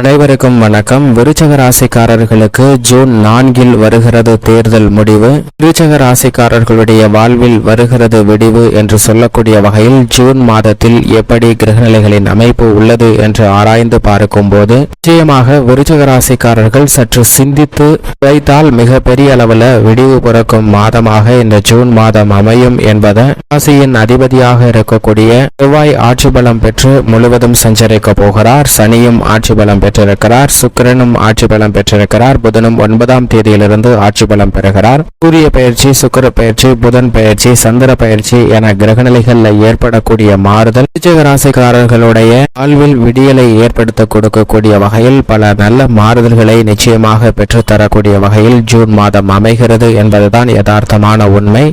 அனைவருக்கும் வணக்கம். விருச்சக ராசிக்காரர்களுக்கு ஜூன் நான்கில் வருகிறது தேர்தல் முடிவு. விருச்சக ராசிக்காரர்களுடைய வாழ்வில் வருகிறது விடிவு என்று சொல்லக்கூடிய வகையில் ஜூன் மாதத்தில் எப்படி கிரகநிலைகளின் அமைப்பு உள்ளது என்று ஆராய்ந்து பார்க்கும்போது நிச்சயமாக விருச்சக ராசிக்காரர்கள் சற்று சிந்தித்து வைத்தால் மிகப்பெரிய அளவில் விடிவு பிறக்கும் மாதமாக இந்த ஜூன் மாதம் அமையும் என்பதை ராசியின் அதிபதியாக இருக்கக்கூடிய செவ்வாய் ஆட்சி பலம் பெற்று முழுவதும் சஞ்சரிக்க போகிறார். சனியும் ஆட்சி பலம் பெற்று பெற்றிருக்கிறார். சுக்கிரனும் ஆட்சி பலம் பெற்றிருக்கிறார். புதனும் ஒன்பதாம் தேதியிலிருந்து ஆட்சி பலம் பெறுகிறார். சூரிய பயிற்சி சுக்கிர பயிற்சி புதன் பயிற்சி சந்திர பயிற்சி என கிரகநிலைகளில் ஏற்படக்கூடிய மாறுதல் விருச்சிக ராசிக்காரர்களுடைய வாழ்வில் விடியலை ஏற்படுத்த கொடுக்கக்கூடிய வகையில் பல நல்ல மாறுதல்களை நிச்சயமாக பெற்றுத்தரக்கூடிய வகையில் ஜூன் மாதம் அமைகிறது என்பதுதான் யதார்த்தமான உண்மை.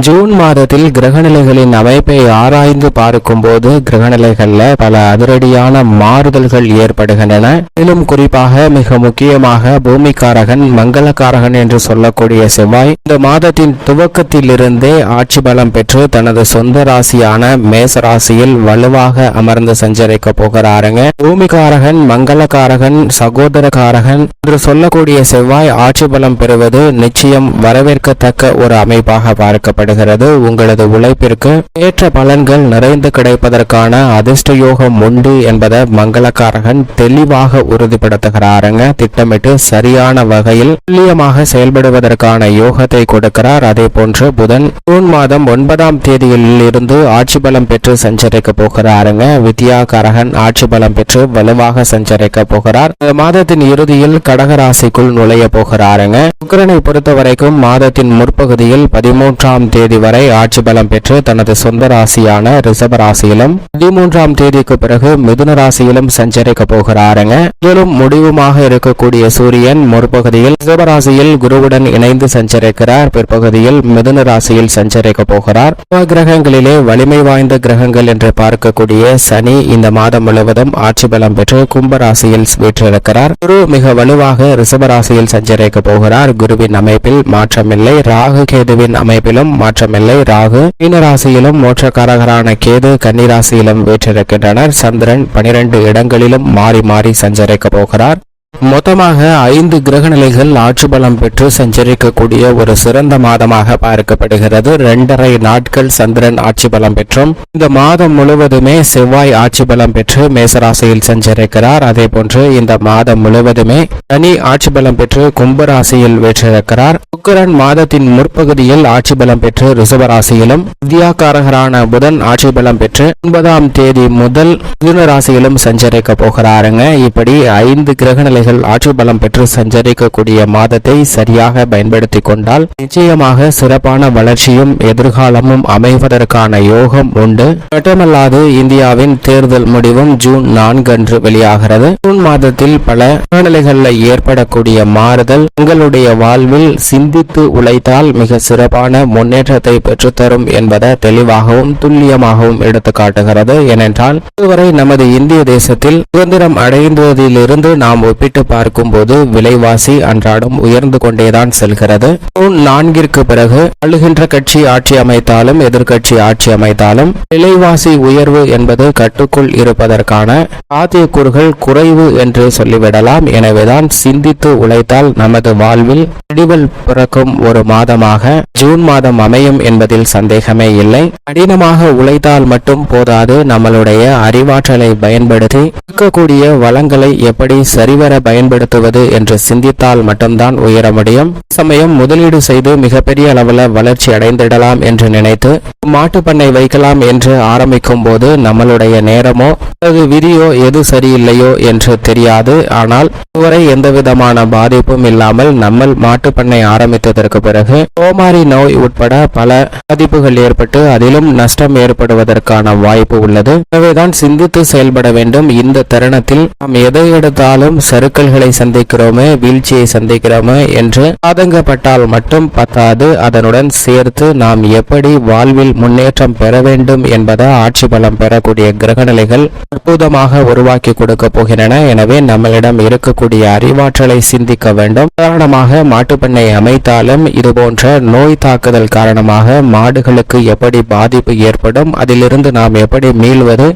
ஜூன் மாதத்தில் கிரகநிலைகளின் அமைப்பை ஆராய்ந்து பார்க்கும்போது கிரகநிலைகளில் பல அதிரடியான மாறுதல்கள் ஏற்படுகின்றன. மேலும் குறிப்பாக மிக முக்கியமாக பூமிக்காரகன் மங்களக்காரகன் என்று சொல்லக்கூடிய செவ்வாய் இந்த மாதத்தின் துவக்கத்திலிருந்தே ஆட்சி பலம் பெற்று தனது சொந்த ராசியான மேச ராசியில் வலுவாக அமர்ந்து சஞ்சரிக்க போகிறாருங்க. பூமிக்காரகன் மங்களக்காரகன் சகோதரக்காரகன் என்று சொல்லக்கூடிய செவ்வாய் ஆட்சி பலம் பெறுவது நிச்சயம் வரவேற்கத்தக்க ஒரு அமைப்பாக பார்க்கப்படுகிறது உங்களது உழைப்பிற்கு ஏற்ற பலன்கள் நிறைந்து கிடைப்பதற்கான அதிர்ஷ்ட யோகம் உண்டு என்பதை மங்களக்காரகன் தெளிவாக உறுதிப்படுத்துகிறாருங்க. திட்டமிட்டு சரியான வகையில் துல்லியமாக செயல்படுவதற்கான யோகத்தை கொடுக்கிறார். அதே போன்று புதன் ஜூன் மாதம் ஒன்பதாம் தேதியில் இருந்து ஆட்சி பலம் பெற்று சஞ்சரிக்க போகிறாருங்க. வித்யா கரகன் ஆட்சி பலம் பெற்று வலுவாக சஞ்சரிக்க போகிறார். மாதத்தின் இறுதியில் கடகராசிக்குள் நுழைய போகிறாருங்க. சுக்கரனை பொறுத்த வரைக்கும் மாதத்தின் முற்பகுதியில் பதிமூன்றாம் தேதி வரை ஆட்சி பலம் பெற்று தனது சொந்த ராசியான ரிஷப ராசியிலும் பதிமூன்றாம் தேதிக்கு பிறகு மிதுன ராசியிலும் சஞ்சரிக்க போகிறாருங்க. மேலும் முடிவுமாக இருக்கக்கூடிய சூரியன் முற்பகுதியில் ரிஷப ராசியில் குருவுடன் இணைந்து சஞ்சரிக்கிறார். பிற்பகுதியில் மிதுன ராசியில் சஞ்சரிக்க போகிறார். கிரகங்களிலே வலிமை வாய்ந்த கிரகங்கள் என்று பார்க்கக்கூடிய சனி இந்த மாதம் முழுவதும் ஆட்சி பலம் பெற்று கும்பராசியில் வீற்றிருக்கிறார். குரு மிக வலுவாக ரிஷப ராசியில் சஞ்சரிக்க போகிறார். குருவின் அமைப்பில் மாற்றமில்லை. ராகு கேதுவின் அமைப்பிலும் மாற்றமில்லை. ராகு மீன ராசியிலும் மோட்சக்காரகரான கேது கன்னி ராசியிலும் வீற்றிருக்கின்றனர். சந்திரன் பனிரெண்டு இடங்களிலும் மாறி மாறி சஞ்சரிக்க போகிறார். மொத்தமாக ஐந்து கிரகநிலைகள் ஆட்சி பலம் பெற்று சஞ்சரிக்கக்கூடிய ஒரு சிறந்த மாதமாக பார்க்கப்படுகிறது. இரண்டரை நாட்கள் சந்திரன் ஆட்சி பலம் பெற்றும் இந்த மாதம் முழுவதுமே செவ்வாய் ஆட்சி பலம் பெற்று மேசராசியில் சஞ்சரிக்கிறார். அதே போன்று இந்த மாதம் முழுவதுமே சனி ஆட்சி பலம் பெற்று கும்பராசியில் வெற்றிருக்கிறார். சுக்கரன் மாதத்தின் முற்பகுதியில் ஆட்சி பலம் பெற்று ரிஷபராசியிலும் வித்யாகாரகரான புதன் ஆட்சி பலம் பெற்று ஒன்பதாம் தேதி முதல் மிதுன ராசியிலும் சஞ்சரிக்க போகிறாருங்க. இப்படி ஐந்து கிரகநிலை கிரகநிலைகள் ஆட்சி பலம் பெற்று சஞ்சரிக்கக்கூடிய மாதத்தை சரியாக பயன்படுத்தி கொண்டால் நிச்சயமாக சிறப்பான வளர்ச்சியும் எதிர்காலமும் அமைவதற்கான யோகம் உண்டு. மட்டுமல்லாது இந்தியாவின் தேர்தல் முடிவும் ஜூன் நான்கு அன்று வெளியாகிறது. ஜூன் மாதத்தில் பல கிரகநிலைகளில் ஏற்படக்கூடிய மாறுதல் உங்களுடைய வாழ்வில் சிந்தித்து உழைத்தால் மிக சிறப்பான முன்னேற்றத்தை பெற்றுத்தரும் என்பதை தெளிவாகவும் துல்லியமாகவும் எடுத்து காட்டுகிறது. ஏனென்றால் இதுவரை நமது இந்திய தேசத்தில் சுதந்திரம் அடைந்ததிலிருந்து நாம் ஒப்பிட்டு ஒப்பிட்டு பார்க்கும்போது விலைவாசி அன்றாடம் உயர்ந்து கொண்டேதான் செல்கிறது. ஜூன் நான்கிற்கு பிறகு ஆளுகின்ற கட்சி ஆட்சி அமைத்தாலும் எதிர்கட்சி ஆட்சி அமைத்தாலும் விலைவாசி உயர்வு என்பது கட்டுக்குள் இருப்பதற்கான சாத்தியக்கூறுகள் குறைவு என்று சொல்லிவிடலாம். எனவேதான் சிந்தித்து உழைத்தால் நமது வாழ்வில் விடிவல் பிறக்கும் ஒரு மாதமாக ஜூன் மாதம் அமையும் என்பதில் சந்தேகமே இல்லை. கடினமாக உழைத்தால் மட்டும் போதாது. நம்மளுடைய அறிவாற்றலை பயன்படுத்தி இருக்கக்கூடிய வளங்களை எப்படி சரிவர பயன்படுத்துவது என்று சிந்தித்தால் மட்டும்தான் உயர முடியும். சமயம் முதலீடு செய்து மிகப்பெரிய அளவில் வளர்ச்சி அடைந்திடலாம் என்று நினைத்து மாட்டு பண்ணை வைக்கலாம் என்று ஆரம்பிக்கும் போது நம்மளுடைய நேரமோ அல்லது விதியோ எது சரியில்லையோ என்று தெரியாது. ஆனால் இதுவரை எந்தவிதமான பாதிப்பும் இல்லாமல் நம்ம மாட்டுப் பண்ணை ஆரம்பித்ததற்கு பிறகு கோமாரி நோய் உட்பட பல பாதிப்புகள் ஏற்பட்டு அதிலும் நஷ்டம் ஏற்படுவதற்கான வாய்ப்பு உள்ளது. எனவேதான் சிந்தித்து செயல்பட வேண்டும். இந்த தருணத்தில் நாம் எதை எடுத்தாலும் சிக்கல்களை சந்திக்கிறோமே வீழ்ச்சியை சந்திக்கிறோமே என்று ஆதங்கப்பட்டால் மட்டும் பத்தாது. அதனுடன் சேர்த்து நாம் எப்படி வாழ்வில் முன்னேற்றம் பெற வேண்டும் என்பதை ஆட்சி பலம் பெறக்கூடிய கிரகநிலைகள் அற்புதமாக உருவாக்கி கொடுக்க போகின்றன. எனவே நம்மளிடம் இருக்கக்கூடிய அறிவாற்றலை சிந்திக்க வேண்டும். உதாரணமாக மாட்டுப்பண்ணை அமைத்தாலும் இது போன்ற நோய் தாக்குதல் காரணமாக மாடுகளுக்கு எப்படி பாதிப்பு ஏற்படும் அதிலிருந்து நாம் எப்படி மீள்வது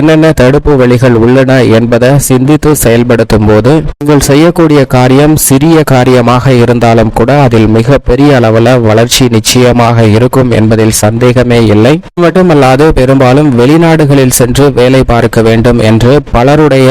என்னென்ன தடுப்பு வழிகள் உள்ளன என்பதை சிந்தித்து செயல்படுத்தும் போது நீங்கள் செய்யக்கூடிய காரியம் சிறிய காரியமாக இருந்தாலும் கூட அதில் மிக பெரிய அளவில் வளர்ச்சி நிச்சயமாக இருக்கும் என்பதில் சந்தேகமே இல்லை. மட்டுமல்லாது பெரும்பாலும் வெளிநாடுகளில் சென்று வேலை பார்க்க வேண்டும் என்று பலருடைய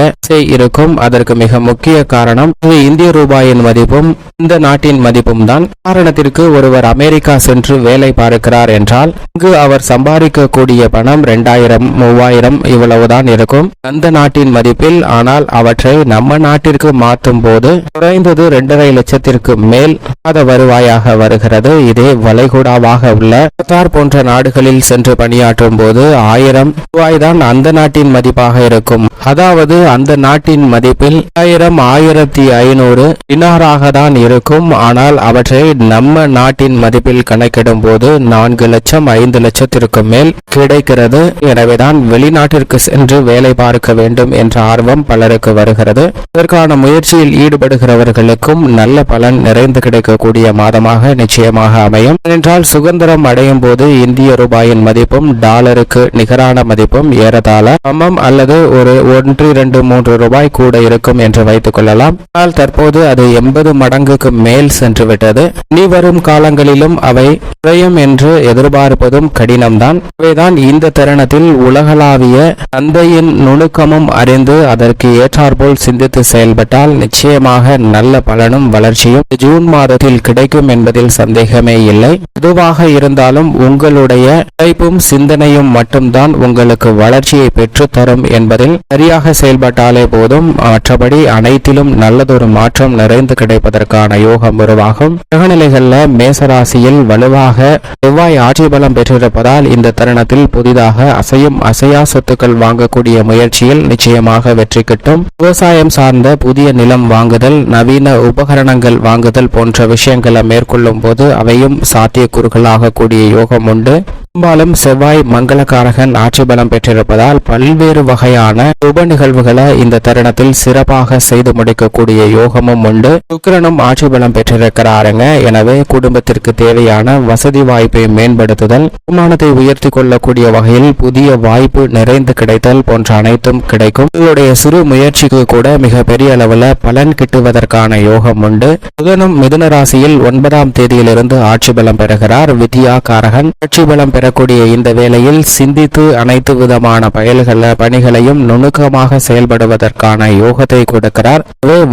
இருக்கும். அதற்கு மிக முக்கிய காரணம் இந்திய ரூபாயின் மதிப்பும் இந்த நாட்டின் மதிப்பும் தான் காரணத்திற்கு ஒருவர் அமெரிக்கா சென்று வேலை பார்க்கிறார் என்றால் இங்கு அவர் சம்பாதிக்கக்கூடிய பணம் ரெண்டாயிரம் மூவாயிரம் இவ்வளவுதான் இருக்கும். அந்த நாட்டின் மதிப்பில் ஆனால் அவற்றை நம்ம நாட்டிற்கு மாற்றும் போது குறைந்தது இரண்டரை லட்சத்திற்கு மேல் மாத வருவாயாக வருகிறது. இதே வளைகுடாவாக உள்ள கத்தார் போன்ற நாடுகளில் சென்று பணியாற்றும் போது ஆயிரம் ரூபாய் தான் அந்த நாட்டின் மதிப்பாக இருக்கும். அதாவது அந்த நாட்டின் மதிப்பில் ஆயிரம் ஆயிரத்தி ஐநூறு இனாராக தான் இருக்கும் இருக்கும். ஆனால் அவற்றை நம்ம நாட்டின் மதிப்பில் கணக்கிடும் போது நான்கு லட்சம் ஐந்து லட்சத்திற்கு மேல் கிடைக்கிறது. எனவேதான் வெளிநாட்டிற்கு சென்று வேலை பார்க்க வேண்டும் என்ற ஆர்வம் பலருக்கு வருகிறது. இதற்கான முயற்சியில் ஈடுபடுகிறவர்களுக்கும் நல்ல பலன் நிறைந்து கிடைக்கக்கூடிய மாதமாக நிச்சயமாக அமையும். என்றால் சுதந்திரம் அடையும் போது இந்திய ரூபாயின் மதிப்பும் டாலருக்கு நிகரான மதிப்பும் ஏறத்தாழ சமம் அல்லது ஒரு ஒன்று இரண்டு மூன்று ரூபாய் கூட இருக்கும் என்று வைத்துக் கொள்ளலாம். ஆனால் தற்போது அது எண்பது மடங்கு மடங்குக்கு மேல் சென்று விட்டது. இனி வரும் காலங்களிலும் அவை குறையும் என்று எதிர்பார்ப்பதும் கடினம்தான். இவைதான் இந்த தருணத்தில் உலகளாவிய தந்தையின் நுணுக்கமும் அறிந்து அதற்கு ஏற்றாற்போல் சிந்தித்து செயல்பட்டால் நிச்சயமாக நல்ல பலனும் வளர்ச்சியும் ஜூன் மாதத்தில் கிடைக்கும் என்பதில் சந்தேகமே இல்லை. எதுவாக இருந்தாலும் உங்களுடைய உழைப்பும் சிந்தனையும் மட்டும்தான் உங்களுக்கு வளர்ச்சியை பெற்றுத்தரும் என்பதில் சரியாக செயல்பட்டாலே போதும். மற்றபடி அனைத்திலும் நல்லதொரு மாற்றம் நிறைந்து கிடைப்பதற்கான யோகம் உருவாகும். கிரகநிலைகள்ல மேசராசியில் வலுவாக செவ்வாய் ஆட்சி பலம் பெற்றிருப்பதால் இந்த தருணத்தில் புதிதாக அசையும் அசையா சொத்துக்கள் வாங்கக்கூடிய முயற்சியில் நிச்சயமாக வெற்றி கிட்டும். விவசாயம் சார்ந்த புதிய நிலம் வாங்குதல் நவீன உபகரணங்கள் வாங்குதல் போன்ற விஷயங்களை மேற்கொள்ளும் போது அவையும் சாத்தியக்கூறுகளாக கூடிய யோகம் உண்டு. பெரும்பாலும் செவ்வாய் மங்களகாரகன் ஆட்சி பலம் பெற்றிருப்பதால் பல்வேறு வகையான உப நிகழ்வுகளை இந்த தருணத்தில் சிறப்பாக செய்து முடிக்கக்கூடிய யோகமும் உண்டு. சுக்கிரனும் ஆட்சி பலம் பெற்றிருக்கிறாருங்க. எனவே குடும்பத்திற்கு தேவையான வசதி வாய்ப்பை மேம்படுத்துதல் வருமானத்தை உயர்த்தி கொள்ளக்கூடிய வகையில் புதிய வாய்ப்பு நிறைந்து கிடைத்தல் போன்ற அனைத்தும் கிடைக்கும். உங்களுடைய சிறு முயற்சிக்கு கூட மிக பெரிய அளவில் பலன் கிட்டுவதற்கான யோகம் உண்டு. புதனும் மிதுன ராசியில் ஒன்பதாம் தேதியிலிருந்து ஆட்சி பலம் பெறுகிறார். வித்யா காரகன் ஆட்சி பலம் பெறக்கூடிய இந்த வேளையில் சிந்தித்து அனைத்து விதமான பயல்கள பணிகளையும் நுணுக்கமாக செயல்படுவதற்கான யோகத்தை கொடுக்கிறார்.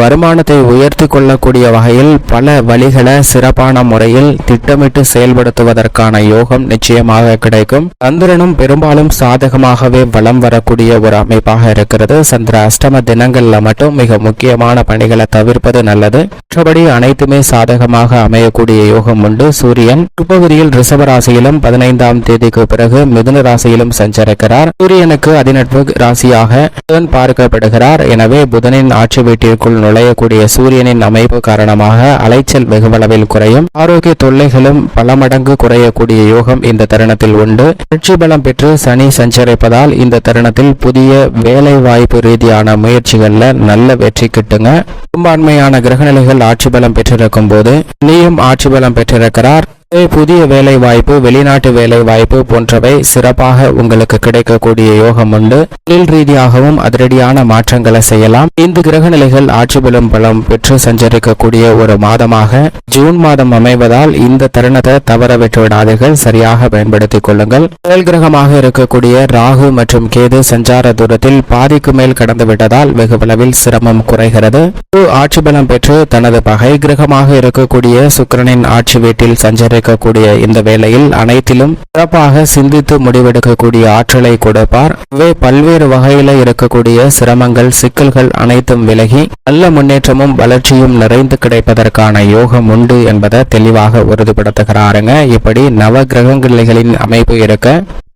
வருமானத்தை உயர்த்தி கொள்ளக்கூடிய வகையில் பல வழிகளை சிறப்பான முறையில் திட்டமிட்டு செயல்படுத்துவதற்கான யோகம் நிச்சயமாக கிடைக்கும். சந்திரனும் பெரும்பாலும் சாதகமாகவே வலம் வரக்கூடிய ஒரு அமைப்பாக இருக்கிறது. சந்திர அஷ்டம தினங்கள்ல மட்டும் மிக முக்கியமான பணிகளை தவிர்ப்பது நல்லது. மற்றபடி அனைத்துமே சாதகமாக அமையக்கூடிய யோகம் உண்டு. சூரியன் பிற்பகுதியில் ரிஷப பதினைந்தாம் தேதிக்கு பிறகு மிதுன ராசியிலும் சஞ்சரிக்கிறார். சூரியனுக்கு அதிநட்பு ராசியாக புதன் பார்க்கப்படுகிறார். எனவே புதனின் ஆட்சி வீட்டிற்குள் நுழையக்கூடிய சூரியனின் அமைப்பு காரணமாக அலைச்சல் வெகுவளவில் குறையும். ஆரோக்கிய தொல்லைகளும் பல மடங்கு குறையக்கூடிய யோகம் இந்த தருணத்தில் உண்டு. வெற்றி பலம் பெற்று சனி சஞ்சரிப்பதால் இந்த தருணத்தில் புதிய வேலை வாய்ப்பு ரீதியான முயற்சிகள்ல நல்ல வெற்றி கிட்டுங்க. பெரும்பான்மையான கிரகநிலைகள் ஆட்சி பலம் பெற்றிருக்கும் போது நீயும் ஆட்சி பலம் பெற்றிருக்கிறார். புதிய வேலை வாய்ப்பு வெளிநாட்டு வேலை வாய்ப்பு போன்றவை சிறப்பாக உங்களுக்கு கிடைக்கக்கூடிய யோகம் உண்டு. தொழில் ரீதியாகவும் அதிரடியான மாற்றங்களை செய்யலாம். இந்த கிரக நிலைகள் ஆட்சி பலம் பலம் பெற்று சஞ்சரிக்கக்கூடிய ஒரு மாதமாக ஜூன் மாதம் அமைவதால் இந்த தருணத்தை தவற விட்டு விடாதீர்கள். சரியாக பயன்படுத்திக் கொள்ளுங்கள். செயல் கிரகமாக இருக்கக்கூடிய ராகு மற்றும் கேது சஞ்சார தூரத்தில் பாதிக்கு மேல் கடந்து விட்டதால் வெகுவளவில் சிரமம் குறைகிறது. ஆட்சி பலம் பெற்று தனது பகை கிரகமாக இருக்கக்கூடிய சுக்கிரனின் ஆட்சி வீட்டில் சஞ்சரி சஞ்சரிக்கக்கூடிய இந்த வேளையில் அனைத்திலும் சிறப்பாக சிந்தித்து முடிவெடுக்கக்கூடிய ஆற்றலை கொடுப்பார். இவை பல்வேறு வகையில இருக்கக்கூடிய சிரமங்கள் சிக்கல்கள் அனைத்தும் விலகி நல்ல முன்னேற்றமும் வளர்ச்சியும் நிறைந்து கிடைப்பதற்கான யோகம் உண்டு என்பதை தெளிவாக உறுதிப்படுத்துகிறாருங்க. இப்படி நவ கிரகங்களின் அமைப்பு இருக்க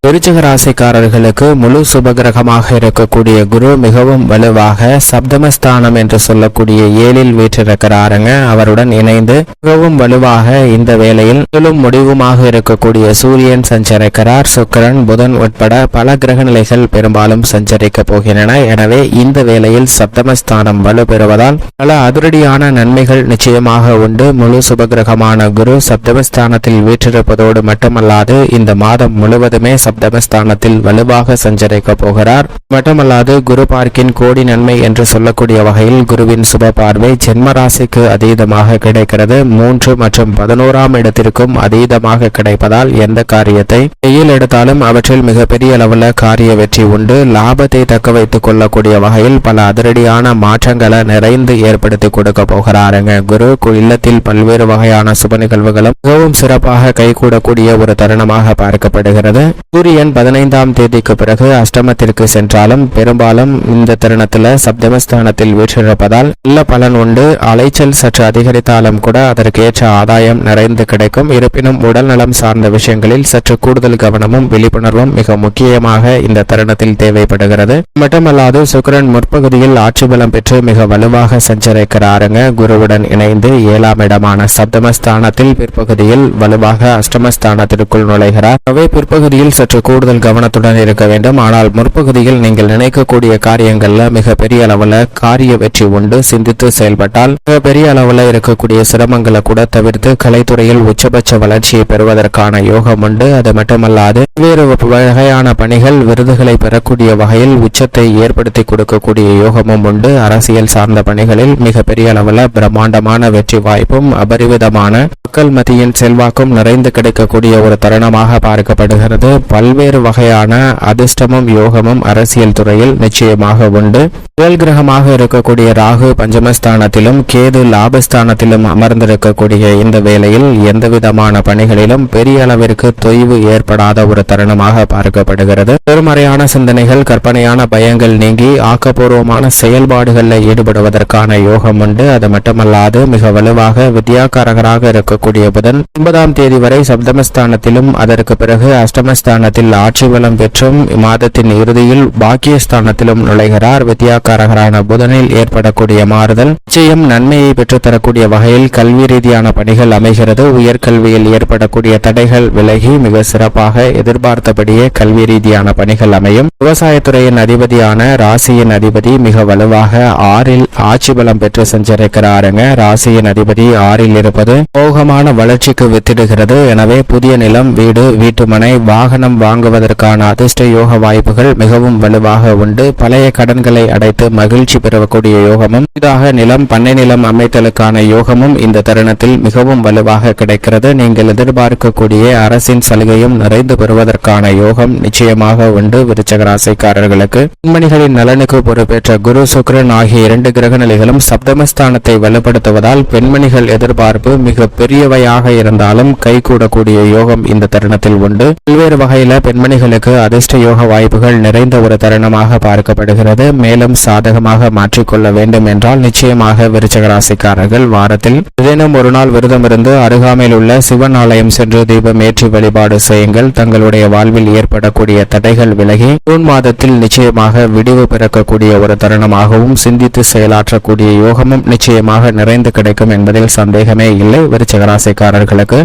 விருச்சிக ராசிக்காரர்களுக்கு முழு சுபகிரகமாக இருக்கக்கூடிய குரு மிகவும் வலுவாக சப்தமஸ்தானம் என்று சொல்லக்கூடிய ஏழில் வீற்றிருக்கிறாருங்க. அவருடன் இணைந்து மிகவும் வலுவாக இந்த வேளையில் முதலும் முடிவுமாக இருக்கக்கூடிய சூரியன் சஞ்சரிக்கிறார். சுக்கிரன் புதன் உட்பட பல கிரக நிலைகள் பெரும்பாலும் சஞ்சரிக்க போகின்றன. எனவே இந்த வேளையில் சப்தமஸ்தானம் வலு பெறுவதால் பல அதிரடியான நன்மைகள் நிச்சயமாக உண்டு. முழு சுபகிரகமான குரு சப்தமஸ்தானத்தில் வீற்றிருப்பதோடு மட்டுமல்லாது இந்த மாதம் முழுவதுமே சப்தமஸ்தானத்தில் வலுவாக சஞ்சரிக்க போகிறார். மட்டுமல்லாது குரு பார்க்கின் கோடி நன்மை என்று சொல்லக்கூடிய வகையில் குருவின் சுப பார்வை ஜென்மராசிக்கு அதீதமாக கிடைக்கிறது. மூன்று மற்றும் பதினோராம் இடத்திற்கும் அதீதமாக கிடைப்பதால் எந்த காரியத்தை கையில் எடுத்தாலும் அவற்றில் மிகப்பெரிய அளவில் காரிய வெற்றி உண்டு. லாபத்தை தக்க வைத்துக் கொள்ளக்கூடிய வகையில் பல அதிரடியான மாற்றங்களை நிறைந்து ஏற்படுத்தி கொடுக்க போகிறாருங்க. குரு இல்லத்தில் பல்வேறு வகையான சுப நிகழ்வுகளும் மிகவும் சிறப்பாக கைகூடக்கூடிய ஒரு தருணமாக பார்க்கப்படுகிறது. சூரியன் பதினைந்தாம் தேதிக்கு பிறகு அஷ்டமத்திற்கு சென்றாலும் பெரும்பாலும் இந்த தருணத்துல சப்தமஸ்தானத்தில் வீற்றிருப்பதால் நல்ல பலன் உண்டு. அலைச்சல் சற்று அதிகரித்தாலும் கூட அதற்கேற்ற ஆதாயம் நிறைந்து கிடைக்கும். இருப்பினும் உடல் நலம் சார்ந்த விஷயங்களில் சற்று கூடுதல் கவனமும் விழிப்புணர்வும் மிக முக்கியமாக இந்த தருணத்தில் தேவைப்படுகிறது. மட்டுமல்லாது சுக்கிரன் முற்பகுதியில் ஆட்சி பலம் பெற்று மிக வலுவாக சஞ்சரிக்கிறாருங்க. குருவுடன் இணைந்து ஏழாம் இடமான சப்தமஸ்தானத்தில் பிற்பகுதியில் வலுவாக அஷ்டமஸ்தானத்திற்குள் நுழைகிறார். அவை பிற்பகுதியில் சற்று கூடுதல் கவனத்துடன் இருக்க வேண்டும். ஆனால் முற்பகுதியில் நீங்கள் நினைக்கக்கூடிய காரியங்களில் மிக பெரிய அளவில் காரிய வெற்றி உண்டு. சிந்தித்து செயல்பட்டால் மிக பெரிய அளவில் இருக்கக்கூடிய சிரமங்களை கூட தவிர்த்து கலைத்துறையில் உச்சபட்ச வளர்ச்சியை பெறுவதற்கான யோகம் உண்டு. அது மட்டுமல்லாது வேறு வகையான பணிகள் விருதுகளை பெறக்கூடிய வகையில் உச்சத்தை ஏற்படுத்தி கொடுக்கக்கூடிய யோகமும் உண்டு. அரசியல் சார்ந்த பணிகளில் மிக பெரிய அளவில் பிரம்மாண்டமான வெற்றி வாய்ப்பும் அபரிவிதமான மக்கள் மத்தியின் செல்வாக்கும் நிறைந்து கிடைக்கக்கூடிய ஒரு தருணமாக பார்க்கப்படுகிறது. பல்வேறு வகையான அதிர்ஷ்டமும் யோகமும் அரசியல் துறையில் நிச்சயமாக உண்டு. புயல் கிரகமாக இருக்கக்கூடிய ராகு பஞ்சமஸ்தானத்திலும் கேது லாபஸ்தானத்திலும் அமர்ந்திருக்கக்கூடிய இந்த வேளையில் எந்தவிதமான பணிகளிலும் பெரிய அளவிற்கு தொய்வு ஏற்படாத ஒரு தருணமாக பார்க்கப்படுகிறது. பெருமறையான சிந்தனைகள் கற்பனையான பயங்கள் நீங்கி ஆக்கப்பூர்வமான செயல்பாடுகளில் ஈடுபடுவதற்கான யோகம் உண்டு. அது மட்டுமல்லாது மிக வலுவாக வித்யாகாரகராக இருக்கக்கூடிய புதன் ஒன்பதாம் தேதி வரை சப்தமஸ்தானத்திலும் அதற்கு பிறகு அஷ்டமஸ்தான ஸ்தானத்தில் ஆட்சி பலம் பெற்றும் மாதத்தின் இறுதியில் பாக்கியஸ்தானத்திலும் நுழைகிறார். வித்யாக்காரகரான புதனில் ஏற்படக்கூடிய மாறுதல் நிச்சயம் நன்மையை பெற்றுத்தரக்கூடிய வகையில் கல்வி ரீதியான பணிகள் அமைகிறது. உயர்கல்வியில் ஏற்படக்கூடிய தடைகள் விலகி மிக சிறப்பாக எதிர்பார்த்தபடியே கல்வி ரீதியான பணிகள் அமையும். விவசாயத்துறையின் அதிபதியான ராசியின் அதிபதி மிக வலுவாக ஆறில் ஆட்சி பலம் பெற்று சென்றிருக்கிறாருங்க. ராசியின் அதிபதி ஆறில் இருப்பது மோகமான வளர்ச்சிக்கு வித்திடுகிறது. எனவே புதிய நிலம் வீடு வீட்டுமனை வாகனம் வாங்குவதற்கான அதிர்ஷ்ட யோக வாய்ப்புகள் மிகவும் வலுவாக உண்டு. பழைய கடன்களை அடைத்து மகிழ்ச்சி பெறக்கூடிய யோகமும் புதிதாக நிலம் பண்ணை நிலம் அமைத்தலுக்கான யோகமும் இந்த தருணத்தில் மிகவும் வலுவாக கிடைக்கிறது. நீங்கள் எதிர்பார்க்கக்கூடிய அரசின் சலுகையும் நிறைந்து பெறுவதற்கான யோகம் நிச்சயமாக உண்டு விருச்சக ராசிக்காரர்களுக்கு பெண்மணிகளின் நலனுக்கு பொறுப்பேற்ற குரு சுக்கிரன் ஆகிய இரண்டு கிரக நிலைகளும் சப்தமஸ்தானத்தை வலுப்படுத்துவதால் பெண்மணிகள் எதிர்பார்ப்பு மிக பெரியவையாக இருந்தாலும் கைகூடக்கூடிய யோகம் இந்த தருணத்தில் உண்டு. பல்வேறு வகையில் பெண்மணிகளுக்கு அதிர்ஷ்ட யோக வாய்ப்புகள் நிறைந்த ஒரு தருணமாக பார்க்கப்படுகிறது. மேலும் சாதகமாக மாற்றிக்கொள்ள வேண்டும் என்றால் நிச்சயமாக விருச்சக ராசிக்காரர்கள் வாரத்தில் ஏதேனும் ஒரு நாள் விரதம் இருந்து அருகாமையில் உள்ள சிவன் ஆலயம் சென்று தீபம் ஏற்றி வழிபாடு செய்யுங்கள். தங்களுடைய வாழ்வில் ஏற்படக்கூடிய தடைகள் விலகி ஜூன் மாதத்தில் நிச்சயமாக விடிவு பிறக்கக்கூடிய ஒரு தருணமாகவும் சிந்தித்து செயலாற்றக்கூடிய யோகமும் நிச்சயமாக நிறைந்து கிடைக்கும் என்பதில் சந்தேகமே இல்லை. விருச்சக ராசிக்காரர்களுக்கு